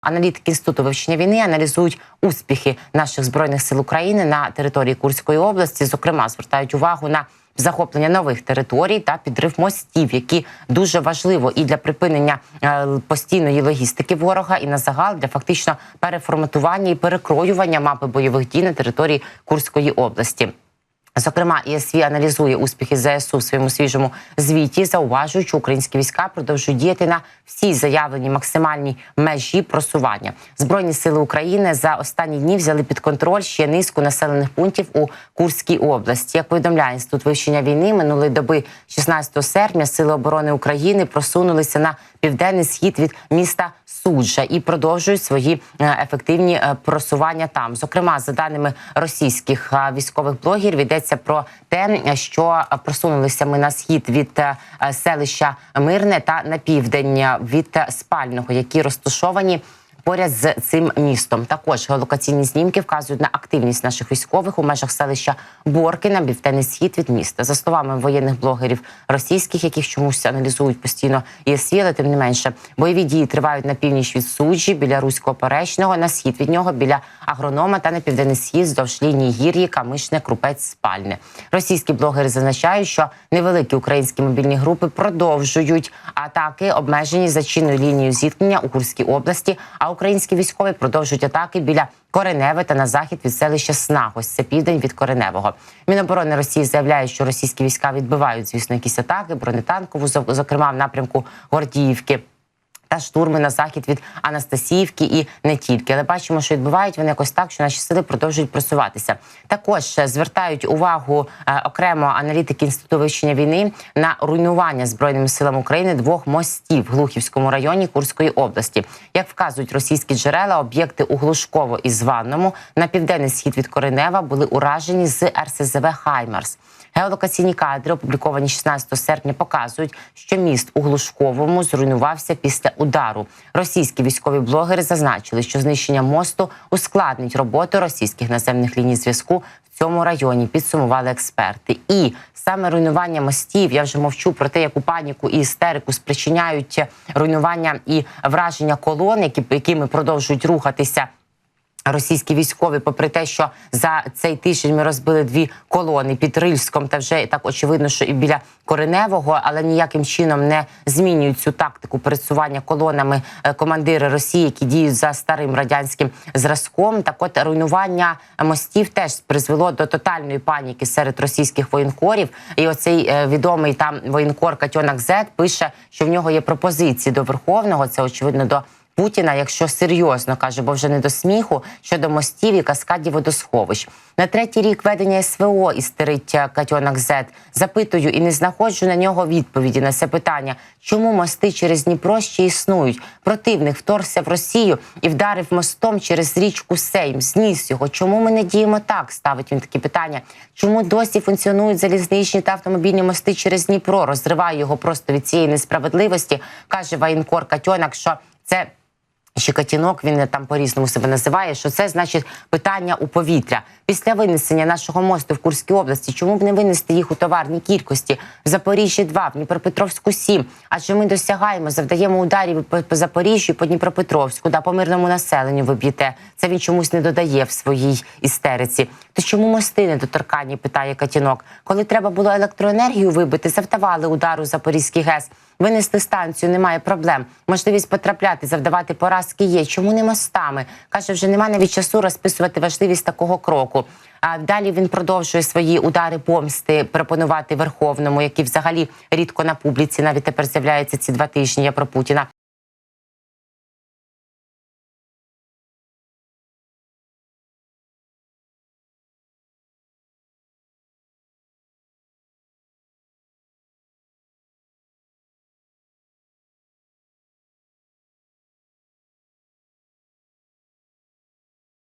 Аналітики інституту вивчення війни аналізують успіхи наших збройних сил України на території Курської області. Зокрема, звертають увагу на захоплення нових територій та підрив мостів, які дуже важливо і для припинення е, постійної логістики ворога, і на загал для фактично переформатування і перекроювання мапи бойових дій на території Курської області. Зокрема, ЄСВ аналізує успіхи ЗСУ в своєму свіжому звіті, зауважуючи, українські війська продовжують діяти на всій заявленій максимальній межі просування. Збройні сили України за останні дні взяли під контроль ще низку населених пунктів у Курській області. Як повідомляє інститут вивчення війни, минулої доби, 16 серпня, сили оборони України просунулися на південний схід від міста Суджа і продовжують свої е, ефективні е, просування там. Зокрема, за даними російських е, військових блогерів, йдеться про те, що просунулися ми на схід від селища Мирне та на південь від спального, які розташовані. Поряд з цим містом також геолокаційні знімки вказують на активність наших військових у межах селища Борки на південний схід від міста. За словами воєнних блогерів російських, яких чомусь аналізують постійно ЄСВ, але тим не менше бойові дії тривають на північ від суджі біля руського поречного, на схід від нього біля агронома та на південний схід здовж лінії гір'ї, камишне, крупець, спальне. Російські блогери зазначають, що невеликі українські мобільні групи продовжують атаки, обмежені зачинною лінією зіткнення у Курській області. А українські військові продовжують атаки біля Кореневе та на захід від селища Снагось. Це південь від Кореневого. Міноборони Росії заявляє, що російські війська відбивають, звісно, якісь атаки, бронетанкову, зок- зокрема в напрямку Гордіївки. Та штурми на захід від Анастасіївки і не тільки, але бачимо, що відбувають вони якось так, що наші сили продовжують просуватися. Також е, звертають увагу е, окремо аналітики інституту вивчення війни на руйнування збройними силами України двох мостів в Глухівському районі Курської області. Як вказують російські джерела, об'єкти у Глушково і Званному на південний схід від Коренева були уражені з РСЗВ Хаймарс. Геолокаційні кадри, опубліковані 16 серпня, показують, що міст у Глушковому зруйнувався після удару. Російські військові блогери зазначили, що знищення мосту ускладнить роботу російських наземних ліній зв'язку в цьому районі. Підсумували експерти. І саме руйнування мостів, я вже мовчу про те, яку паніку і істерику спричиняють руйнування і враження колон, які якими продовжують рухатися. Російські військові, попри те, що за цей тиждень ми розбили дві колони під Рильськом, та вже так очевидно, що і біля Кореневого, але ніяким чином не змінюють цю тактику пересування колонами е, командири Росії, які діють за старим радянським зразком. Так, от руйнування мостів теж призвело до тотальної паніки серед російських воєнкорів. І оцей е, відомий там воєнкор Катьонак Зет пише, що в нього є пропозиції до Верховного. Це очевидно до. Путіна, якщо серйозно каже, бо вже не до сміху щодо мостів і каскадів водосховищ. На третій рік ведення СВО істерить е, Катьонак Зет. Запитую і не знаходжу на нього відповіді на це питання, чому мости через Дніпро ще існують. Противник вторгся в Росію і вдарив мостом через річку Сейм, зніс його. Чому ми не діємо так? Ставить він такі питання. Чому досі функціонують залізничні та автомобільні мости через Дніпро? Розриває його просто від цієї несправедливості. каже воєнкор Катьонак, що це. Щекотінок, він там по-різному себе називає, що це значить питання у повітря. Після винесення нашого мосту в Курській області, чому б не винести їх у товарній кількості в Запоріжжі 2, в Дніпропетровську 7? Адже ми досягаємо, завдаємо ударів по, по Запоріжжю, по Дніпропетровську, да по мирному населенню ви б'єте. Це він чомусь не додає в своїй істериці. То чому мости недоторканні, питає Катінок. Коли треба було електроенергію вибити, завдавали удару Запорізький ГЕС. Винести станцію немає проблем. Можливість потрапляти, завдавати поразки є. Чому не мостами? Каже, вже немає навіть часу розписувати важливість такого кроку. А далі він продовжує свої удари помсти пропонувати Верховному, які взагалі рідко на публіці навіть тепер з'являються ці два тижні. Я про Путіна.